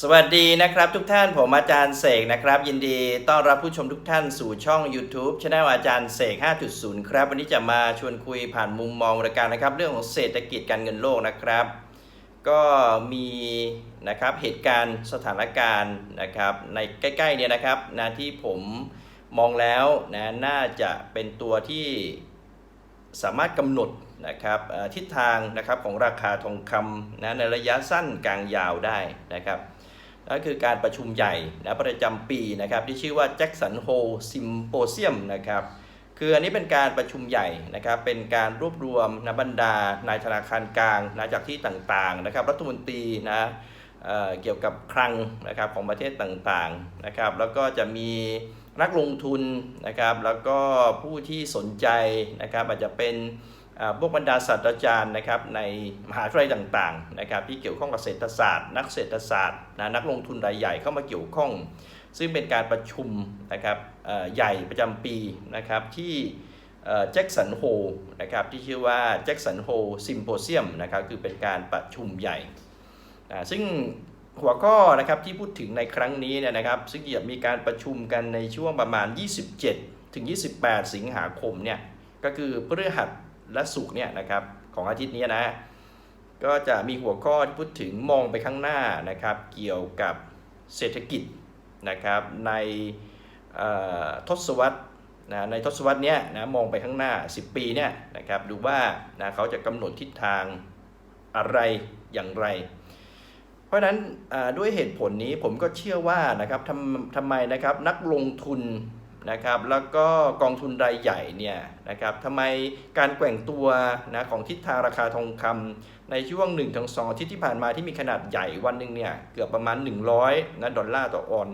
สวัสดีนะครับทุกท่านผมอาจารย์เสกนะครับ ยินดีต้อนรับผู้ชมทุกท่านสู่ช่อง YouTube ช anel อาจารย์เสก 5.0 ครับ วันนี้จะมาชวนคุยผ่านมุมมองรายการนะครับ เรื่องของเศรษฐกิจการเงินโลกนะครับ ก็มีนะครับเหตุการณ์สถานการณ์นะครับในใกล้ๆเนี่ยนะครับนะที่ผมมองแล้วนะน่าจะเป็นตัวที่สามารถกำหนดนะครับทิศทางนะครับของราคาทองคำนะในระยะสั้นกลางยาวได้นะครับ นั่นคือการประชุมใหญ่นะประจำปีนะครับที่ชื่อว่า Jackson Hole Symposium นะครับคืออันนี้เป็นการประชุมใหญ่นะครับเป็นการรวบรวมนะบรรดานายธนาคารกลางนะจากที่ต่างๆนะครับรัฐมนตรีนะเเกี่ยวกับคลังนะครับของประเทศต่างๆนะครับแล้วก็จะมีนักลงทุนนะครับแล้วก็ผู้ที่สนใจนะครับอาจจะเป็น พวกบรรดาศาสตราจารย์นะครับในมหาวิทยาลัยต่างๆนะครับที่เกี่ยวข้องกับเศรษฐศาสตร์ นักเศรษฐศาสตร์นะนักลงทุนรายใหญ่เข้ามาเกี่ยวข้อง ซึ่งเป็นการประชุมนะครับใหญ่ประจำปีนะครับที่แจ็คสันโฮนะครับที่ชื่อว่าแจ็คสันโฮซิมโพเซียมนะครับคือเป็นการประชุมใหญ่อ่าซึ่งหัวข้อนะครับที่พูดถึงในครั้งนี้เนี่ยนะครับซึ่งจะมีการประชุมกันในช่วงประมาณ 27 ถึง 28 สิงหาคมเนี่ยก็คือพฤหัส และศุกร์เนี่ยนะครับของอาทิตย์นี้นะ ก็จะมีหัวข้อที่พูดถึงมองไปข้างหน้านะครับเกี่ยวกับเศรษฐกิจนะครับในทศวรรษนะในทศวรรษนี้นะมองไปข้างหน้า 10 ปีเนี่ยนะครับดูว่านะเขาจะกำหนดทิศทางอะไรอย่างไร เพราะฉะนั้นด้วยเหตุผลนี้ผมก็เชื่อว่านะครับทำทำไมนะครับนักลงทุน นะครับแล้วก็กองทุนรายใหญ่เนี่ยนะครับทำไมการแกว่งตัวนะของทิศทางราคาทองคำในช่วง 1-2ถึงอาทิตย์ที่ผ่านมาที่มีขนาดใหญ่วันหนึ่งเนี่ยเกือบประมาณ 100นะดอลลาร์ต่อออน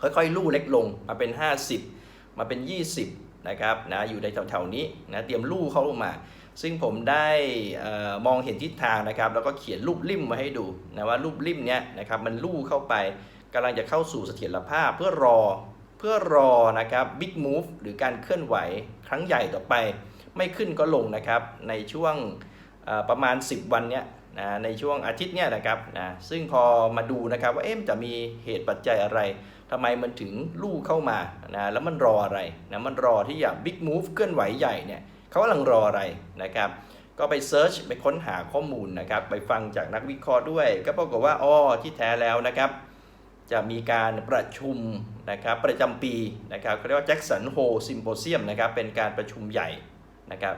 ค่อยๆลู่เล็กลงมาเป็น 50 มาเป็น 20นะครับนะอยู่ในแถวๆนี้นะเตรียมลู่เข้าลงมา ซึ่งผมได้อมองเห็นทิศทางนะครับแล้วก็เขียนรูปริมมาให้ดูนะว่ารูปริมเนี้ยนะครับมันลู่เข้าไปกำลังจะเข้าสู่เสถียรภาพเพื่อรอ เพื่อรอนะครับบิ๊กมูฟหรือการเคลื่อนไหวครั้งใหญ่ต่อไป ไม่ขึ้นก็ลงนะครับในช่วงประมาณ 10 วันเนี้ยนะในช่วงอาทิตย์เนี้ยนะครับนะซึ่งพอมาดูนะครับว่าเอ๊ะมันจะมีเหตุปัจจัยอะไรทำไมมันถึงลู่เข้ามานะแล้วมันรออะไรนะมันรอที่จะบิ๊กมูฟเคลื่อนไหวใหญ่เนี่ยเขากำลังรออะไรนะครับ ก็ไปเซิร์ชไปค้นหาข้อมูลนะครับ ไปฟังจากนักวิเคราะห์ด้วย ก็ปรากฏว่าอ๋อที่แท้แล้วนะครับ จะมีการประชุมนะครับประจำปีนะครับเขาเรียกว่า Jackson Hole Symposium นะครับเป็นการประชุมใหญ่นะครับ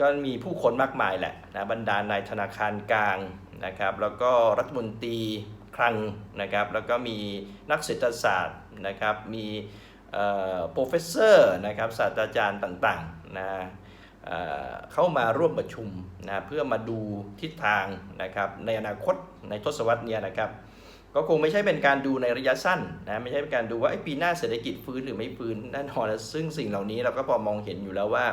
ก็มีผู้คนมากมายแหละนะบรรดานายธนาคารกลางนะครับแล้วก็รัฐมนตรีคลังนะครับแล้วก็มีนักเศรษฐศาสตร์นะครับมีโปรเฟสเซอร์นะครับศาสตราจารย์ต่างๆนะเอ่เข้ามาร่วมประชุมนะเพื่อมาดูทิศทางนะครับในอนาคตในทศวรรษนี้นะครับ ก็คงไม่ใช่เป็นการดูในระยะสั้นนะไม่ใช่เป็นการดูว่าปีหน้าเศรษฐกิจฟื้นหรือไม่ฟื้นแน่นอนนะซึ่งสิ่งเหล่านี้เราก็พอมองเห็นอยู่แล้วว่า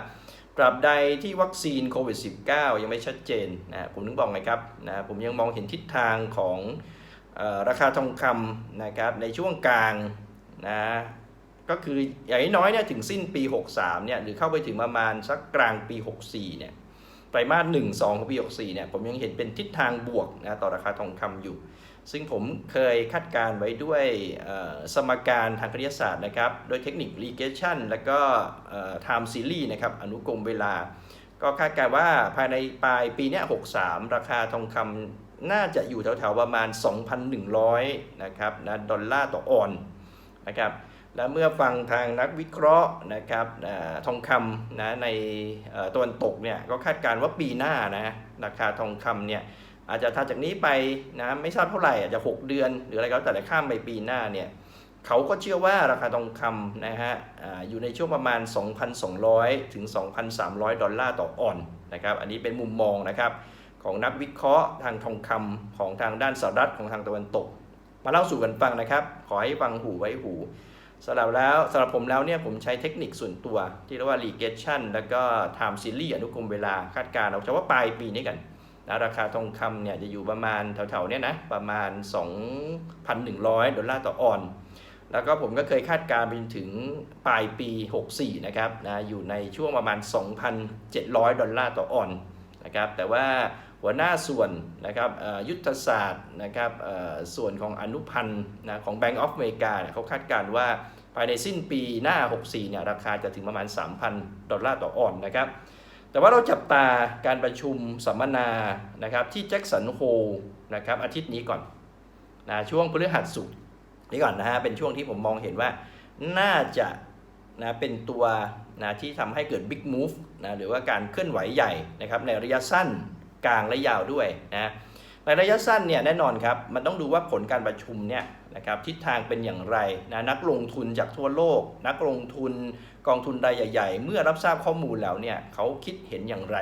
ตราบใดที่วัคซีนโควิด -19 ยังไม่ชัดเจนนะผมถึงบอกไงครับนะผมยังมองเห็นทิศทางของออราคาทองคำนะครับในช่วงกลางนะก็คืออย่างน้อยเนี่ยถึงสิ้นปี 63เนี่ยหรือเข้าไปถึงประมาณสักกลางปี 64เนี่ยไตรมาส1 2ของปี 64เนี่ยผมยังเห็นเป็นทิศทางบวกนะต่อราคาทองคำอยู่ซึ่งผมเคยคาดการณ์ไว้ด้วยสมการทางคณิตศาสตร์นะครับ โดยเทคนิค regression แล้วก็เอ่อ time series นะครับ อนุกรมเวลา ก็คาดการณ์ว่าภายในปลายปีนี้63 ราคาทองคำน่าจะอยู่แถวๆประมาณ 2,100 นะครับนะดอลลาร์ต่อออนนะครับและเมื่อฟังทางนักวิเคราะห์นะครับอทองคำนะในตะวันตกเนี่ยก็คาดการณ์ว่าปีหน้านะราคาทองคำเนี่ย อาจจะถัดจากนี้ไปนะไม่ทราบเท่าไหร่อาจจะ 6 เดือน หรืออะไรก็แล้วแต่ข้ามไปปีหน้าเนี่ยเขาก็เชื่อว่าราคาทองคำนะฮะอยู่ในช่วงประมาณ 2,200 ถึง 2,300 ดอลลาร์ต่อออนนะครับอันนี้เป็นมุมมองนะครับของนักวิเคราะห์ทางทองคำของทางด้านสหรัฐของทางตะวันตก มาเล่าสู่กันฟังนะครับ ขอให้ฟังหูไว้หูสำหรับแล้วสำหรับผมแล้วเนี่ยผมใช้เทคนิคส่วนตัว ที่เรียกว่า regression แล้วก็ time series อนุกรมเวลาคาดการณ์เอาเฉพาะปลายปีนี้กัน นะราคาทองคำเนี่ยจะอยู่ประมาณแถวๆเนี้ยนะประมาณ 2,100 ดอลลาร์ต่อออน แล้วก็ผมก็เคยคาดการณ์ไปถึงปลายปี 64 นะครับนะอยู่ในช่วงประมาณ 2,700 ดอลลาร์ต่อออนนะครับแต่ว่าหัวหน้าส่วนนะครับยุทธศาสตร์นะครับส่วนของอนุพันธ์นะของ Bank of America เนี่ยเขาคาดการณ์ว่าภายในสิ้นปีหน้า 64 เนี่ยราคาจะถึงประมาณ 3,000 ดอลลาร์ต่อออนนะครับ แต่ว่าเราจับตาการประชุมสัมมนานะครับที่แจ็คสันโฮนะครับอาทิตย์นี้ก่อนนะช่วงพฤหัสสุกนี้ก่อนนะฮะเป็นช่วงที่ผมมองเห็นว่าน่าจะนะเป็นตัวนะที่ทำให้เกิด Big Move นะหรือว่าการเคลื่อนไหวใหญ่นะครับในระยะสั้นกลางและยาวด้วยนะในระยะสั้นเนี่ยแน่นอนครับมันต้องดูว่าผลการประชุมเนี่ยนะครับทิศทางเป็นอย่างไรนะนักลงทุนจากทั่วโลก นักลงทุน กองทุนรายใหญ่ ๆ เมื่อรับทราบข้อมูลแล้วเนี่ยเขาคิดเห็นอย่างไร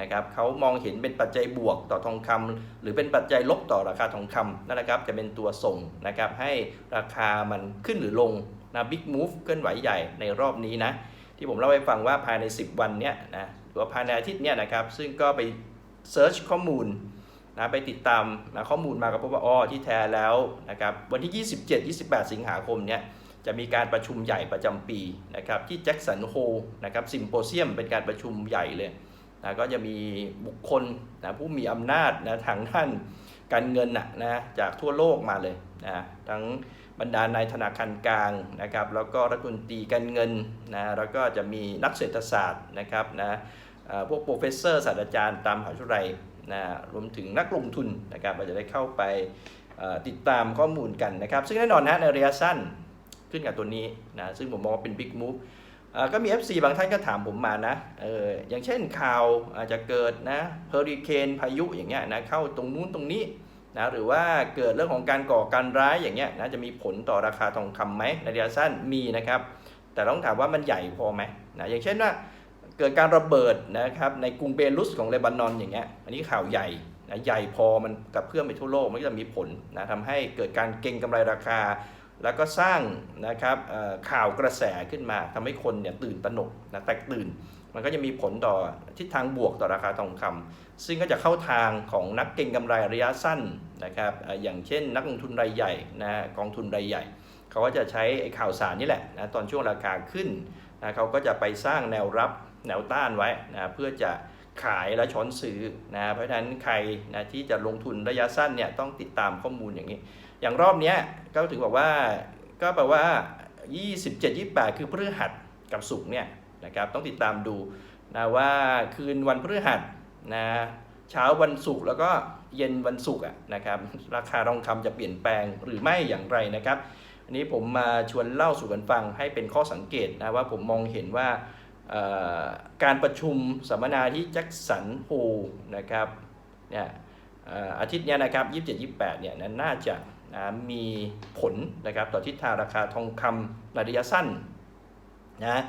นะครับเขามองเห็นเป็นปัจจัยบวกต่อทองคำหรือเป็นปัจจัยลบต่อราคาทองคำนั่นแหละครับ จะเป็นตัวส่งนะครับให้ราคามันขึ้นหรือลงนะบิ๊กมูฟเคลื่อนไหวใหญ่ในรอบนี้นะที่ผมเล่าให้ฟังว่าภายใน 10 วันเนี้ยนะหรือว่าภายในอาทิตย์เนี้ยนะครับซึ่งก็ไปเซิร์ชข้อมูลนะไปติดตามนะข้อมูลมาก็พบว่าอ๋อที่แท้แล้วนะครับวันที่ 27-28 สิงหาคมเนี้ย จะมีการประชุมใหญ่ประจำปีนะครับที่แจ็คสันโฮนะครับซิมโพเซียมเป็นการประชุมใหญ่เลยนะก็จะมีบุคคลนะผู้มีอำนาจนะทางด้านการเงินนะนะจากทั่วโลกมาเลยนะทั้งบรรดานายธนาคารกลางนะครับแล้วก็รัฐมนตรีการเงินนะแล้วก็จะมีนักเศรษฐศาสตร์นะครับนะพวกโปรเฟสเซอร์ศาสตราจารย์ตามมหาวิทยาลัยนะรวมถึงนักลงทุนนะครับเราจะได้เข้าไปติดตามข้อมูลกันนะครับ ซึ่งแน่นอนนะในระยะสั้น ขึ้นกับตัวนี้นะซึ่งผมมองว่าเป็นบิ๊กมูฟก็มี FC บางท่านก็ถามผมมานะเอออย่างเช่นข่าวอาจจะเกิดนะเฮอริเคนพายุอย่างเงี้ยนะเข้าตรงนู้นตรงนี้นะหรือว่าเกิดเรื่องของการก่อการร้ายอย่างเงี้ยนะจะมีผลต่อราคาทองคำไหมในระยะสั้นมีนะครับ แต่ต้องถามว่ามันใหญ่พอไหมนะอย่างเช่นว่าเกิดการระเบิดนะครับในกรุงเบรุสของเลบานอนอย่างเงี้ยอันนี้ข่าวใหญ่นะใหญ่พอมันกับเพื่อนไปทั่วโลกมันก็จะมีผลนะทำให้เกิดการเก็งกำไรราคา แล้วก็สร้างนะครับข่าวกระแสขึ้นมาทำให้คนเนี่ยตื่นตระหนกนะแตกตื่น มันก็จะมีผลต่อทิศทางบวกต่อราคาทองคำซึ่งก็จะเข้าทางของนักเก็งกำไรระยะสั้นนะครับเอ่ออย่างเช่น นักลงทุนรายใหญ่นะกองทุนรายใหญ่ เขาก็จะใช้ไอ้ข่าวสารนี่แหละนะตอนช่วงราคาขึ้นนะเขาก็จะไปสร้างแนวรับแนวต้านไว้นะเพื่อจะขายและช้อนซื้อนะเพราะฉะนั้นใครนะที่จะลงทุนระยะสั้นเนี่ยต้องติดตามข้อมูลอย่างนี้ อย่างรอบเนี้ยก็ถึงบอกว่าก็แปลว่า 27 28 คือพฤหัสกับศุกร์เนี่ยนะครับต้องติดตามดูนะว่าคืนวันพฤหัสนะเช้าวันศุกร์แล้วก็เย็นวันศุกร์อะนะครับราคาทองคำจะเปลี่ยนแปลงหรือไม่อย่างไรนะครับอันนี้ผมมาชวนเล่าสู่กันฟังให้เป็นข้อสังเกตนะว่าผมมองเห็นว่าการประชุมสัมมนาที่แจ็คสันโฮนะครับเนี่ยอาทิตย์นี้นะครับ 27-28เนี่ยนั้นน่าจะ นะมีผลนะครับต่อทิศทางราคาทองคำในระยะสั้นนะ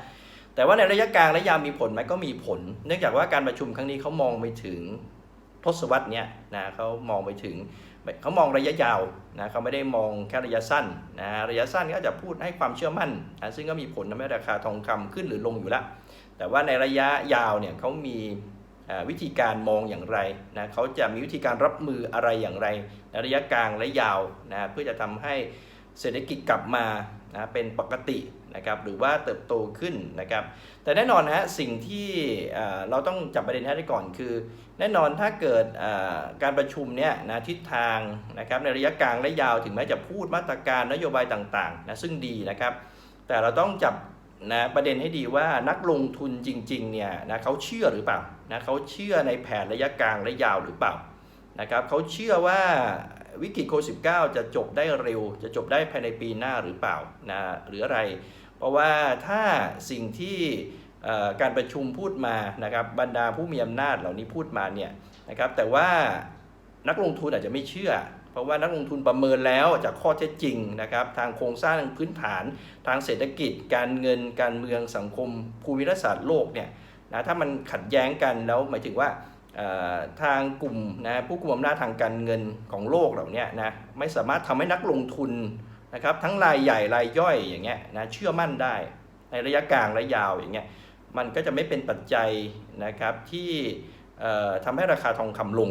แต่ว่าในระยะกลางและยาวมีผลไหมก็มีผล เนื่องจากว่าการประชุมครั้งนี้เขามองไปถึงทศวรรษเนี้ยนะเขามองไปถึงเขามองระยะยาวนะเขาไม่ได้มองแค่ระยะสั้นนะระยะสั้นก็จะพูดให้ความเชื่อมั่นนะซึ่งก็มีผลทำให้ราคาทองคำขึ้นหรือลงอยู่แล้วแต่ว่าในระยะยาวเนี่ยเขามี วิธีการมองอย่างไรนะเขาจะมีวิธีการรับมืออะไรอย่างไรในระยะกลางและยาวนะเพื่อจะทำให้เศรษฐกิจกลับมานะเป็นปกตินะครับหรือว่าเติบโตขึ้นนะครับ แต่แน่นอนนะฮะสิ่งที่เราต้องจับประเด็นให้ได้ก่อนคือ แน่นอนถ้าเกิดการประชุมเนี่ยนะทิศทางนะครับในระยะกลางและยาวถึงแม้จะพูดมาตรการนโยบายต่างๆนะซึ่งดีนะครับ แต่เราต้องจับ นะประเด็นให้ดีว่านักลงทุนจริงๆเนี่ยนะเขาเชื่อหรือเปล่านะเขาเชื่อในแผนระยะกลางและยาวหรือเปล่านะครับเขาเชื่อว่าวิกฤตโควิด19จะจบได้เร็ว จะจบได้ภายในปีหน้าหรือเปล่านะหรืออะไร เพราะว่าถ้าสิ่งที่การประชุมพูดมานะครับบรรดาผู้มีอำนาจเหล่านี้พูดมาเนี่ยนะครับแต่ว่านักลงทุนอาจจะไม่เชื่อ เพราะว่านักลงทุนประเมินแล้วจากข้อเท็จจริงนะครับ ทางโครงสร้างพื้นฐาน ทางเศรษฐกิจ การเงินการเมืองสังคมภูมิรัศาสตร์โลกเนี่ยนะถ้ามันขัดแย้งกันแล้วหมายถึงว่าทางกลุ่มนะผู้กุมอำนาจทางการเงินของโลกเหล่านี้นะไม่สามารถทำให้นักลงทุนนะครับทั้งรายใหญ่รายย่อยอย่างเงี้ยนะเชื่อมั่นได้ในระยะกลางและยาวอย่างเงี้ยมันก็จะไม่เป็นปัจจัยนะครับที่เอ่อทำให้ราคาทองคำลง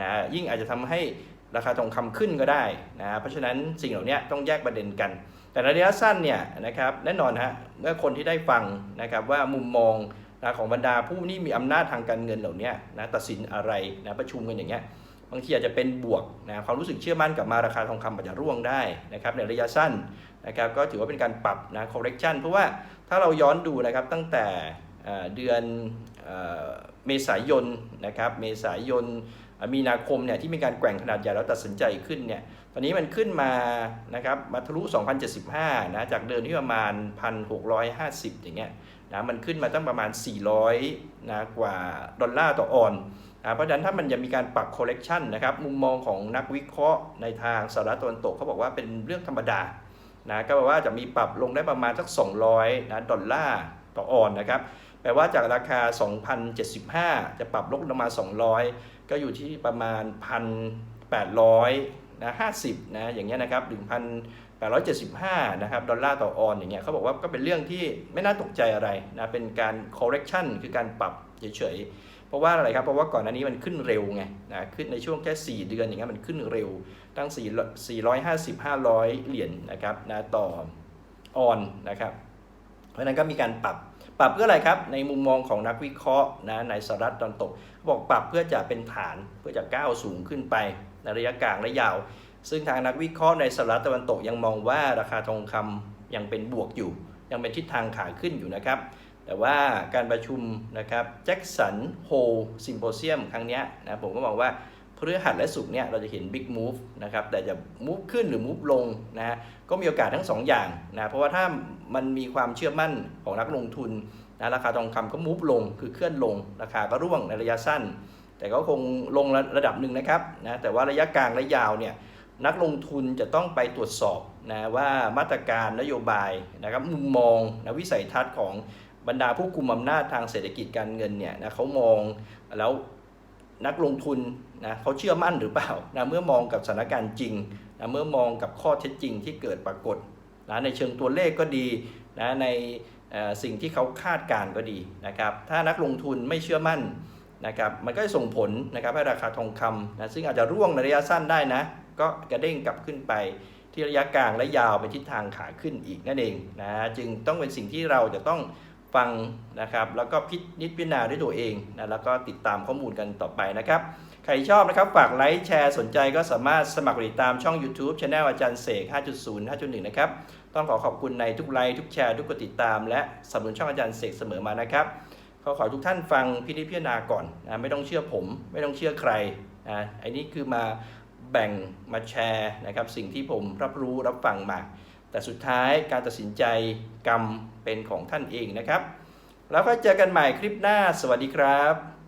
นะยิ่งอาจจะทำให้ ราคาทองคำขึ้นก็ได้นะเพราะฉะนั้นสิ่งเหล่านี้ต้องแยกประเด็นกัน แต่ระยะสั้นเนี่ยนะครับแน่นอนฮะเมื่อคนที่ได้ฟังนะครับว่ามุมมองนะของบรรดาผู้นี่มีอำนาจทางการเงินเหล่านี้นะตัดสินอะไรนะประชุมกันอย่างเงี้ยบางทีอาจจะเป็นบวกนะความรู้สึกเชื่อมั่นกลับมาราคาทองคำอาจจะร่วงได้นะครับในระยะสั้นนะครับก็ถือว่าเป็นการปรับนะ correction เพราะว่าถ้าเราย้อนดูนะครับตั้งแต่เดือนเมษายนนะครับเมษายน มีนาคมเนี่ยที่มีการแกว่งขนาดใหญ่แล้วตัดสินใจขึ้นเนี่ยตอนนี้มันขึ้นมานะครับมาทะลุ 2075 นะจากเดิมที่ประมาณ 1,650 อย่างเงี้ยนะมันขึ้นมาตั้งประมาณ 400นะกว่าดอลลาร์ต่อออนนะเพราะฉะนั้นถ้ามันจะมีการปรับ correction นะครับมุมมองของนักวิเคราะห์ในทางสหรัฐตะวันตกเขาบอกว่าเป็นเรื่องธรรมดานะก็แปลว่าจะมีปรับลงได้ประมาณสัก 200นะดอลลาร์ต่อออนนะครับแปลว่าจากราคา 2,075 จะปรับลดลงมา 200 ก็อยู่ที่ประมาณ 1,800นะ50นะอย่างเงี้ยนะครับ1,875นะครับดอลลาร์ต่อออนอย่างเงี้ยเขาบอกว่าก็เป็นเรื่องที่ไม่น่าตกใจอะไรนะเป็นการ correction คือการปรับเฉยๆ เพราะว่าอะไรครับ เพราะว่าก่อนหน้านี้มันขึ้นเร็วไงนะขึ้นในช่วงแค่ 4 เดือนอย่างเงี้ยมันขึ้นเร็วตั้ง4 450 500 เหรียญนะครับนะต่อออนนะครับ เพราะฉะนั้นก็มีการปรับ ปรับเพื่ออะไรครับ ในมุมมองของนักวิเคราะห์นะในสหรัฐตอนตก บอกปรับเพื่อจะเป็นฐานเพื่อจะก้าวสูงขึ้นไปในระยะกลางและยาว ซึ่งทางนักวิเคราะห์ในสหรัฐตะวันตกยังมองว่าราคาทองคำยังเป็นบวกอยู่ ยังเป็นทิศทางขาขึ้นอยู่นะครับ แต่ว่าการประชุมนะครับแจ็คสันโฮซิมโพเซียมครั้งนี้นะผมก็มองว่า พฤหัสและศุกร์เนี่ยเราจะเห็นบิ๊กมูฟนะครับแต่จะมูฟขึ้นหรือมูฟลงนะฮะก็มีโอกาสทั้ง 2 อย่างนะเพราะว่าถ้ามันมีความเชื่อมั่นของนักลงทุนนะราคาทองคำก็มูฟลงคือเคลื่อนลง ราคาก็ร่วงในระยะสั้น แต่ก็คงลงระดับหนึ่งนะครับนะแต่ว่าระยะกลางและยาวเนี่ยนักลงทุนจะต้องไปตรวจสอบนะว่ามาตรการนโยบายนะครับมุมมองนะวิสัยทัศน์ของบรรดาผู้กุมอำนาจทางเศรษฐกิจการเงินเนี่ยนะเขามองแล้ว นักลงทุนนะเขาเชื่อมั่นหรือเปล่านะเมื่อมองกับสถานการณ์จริงนะเมื่อมองกับข้อเท็จจริงที่เกิดปรากฏนะในเชิงตัวเลขก็ดีนะในสิ่งที่เขาคาดการก็ดีนะครับถ้านักลงทุนไม่เชื่อมั่นนะครับมันก็จะส่งผลนะครับให้ราคาทองคำนะซึ่งอาจจะร่วงในระยะสั้นได้นะ ก็กระเด้งกลับขึ้นไปที่ระยะกลางและยาวไปทิศทางขาขึ้นอีกนั่นเองนะจึงต้องเป็นสิ่งที่เราจะต้อง ฟังนะครับ แล้วก็พินิจพิจารณาด้วยตัวเองนะแล้วก็ติดตามข้อมูลกันต่อไปนะครับ ใครชอบนะครับ ฝากไลค์แชร์สนใจก็สามารถสมัครติดตามช่อง YouTube c h anel อาจารย์เสก 5.0 5.1 นะครับ ต้องขอขอบคุณในทุกไลค์ทุกแชร์ทุกกดติดตาม และสนับสนุนช่องอาจารย์เสกเสมอมานะครับขอขอทุกท่านฟังพินิจพิจารณาก่อนนะไม่ต้องเชื่อผม ไม่ต้องเชื่อใครนะไอ้นี่คือมาแบ่งมาแชร์นะครับสิ่งที่ผมรับรู้รับฟังมา แต่สุดท้ายการตัดสินใจกรรมเป็นของท่านเองนะครับ แล้วก็เจอกันใหม่คลิปหน้าสวัสดีครับ